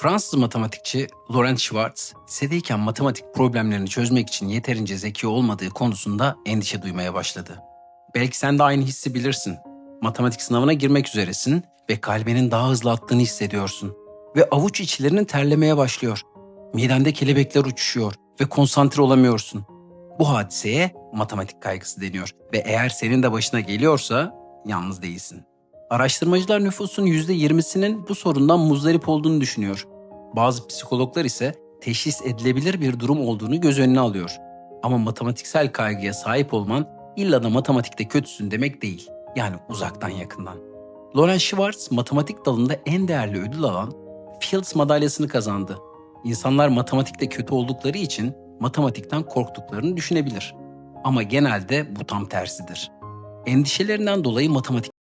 Fransız matematikçi Laurent Schwartz, lisedeyken matematik problemlerini çözmek için yeterince zeki olmadığı konusunda endişe duymaya başladı. Belki sen de aynı hissi bilirsin. Matematik sınavına girmek üzeresin ve kalbinin daha hızlı attığını hissediyorsun. Ve avuç içlerinin terlemeye başlıyor. Midende kelebekler uçuşuyor ve konsantre olamıyorsun. Bu hadiseye matematik kaygısı deniyor ve eğer senin de başına geliyorsa yalnız değilsin. Araştırmacılar nüfusun %20'sinin bu sorundan muzdarip olduğunu düşünüyor. Bazı psikologlar ise teşhis edilebilir bir durum olduğunu göz önüne alıyor. Ama matematiksel kaygıya sahip olman illa da matematikte kötüsün demek değil. Yani uzaktan yakından. Lorenz Schwartz matematik dalında en değerli ödül alan Fields madalyasını kazandı. İnsanlar matematikte kötü oldukları için matematikten korktuklarını düşünebilir. Ama genelde bu tam tersidir. Endişelerinden dolayı matematik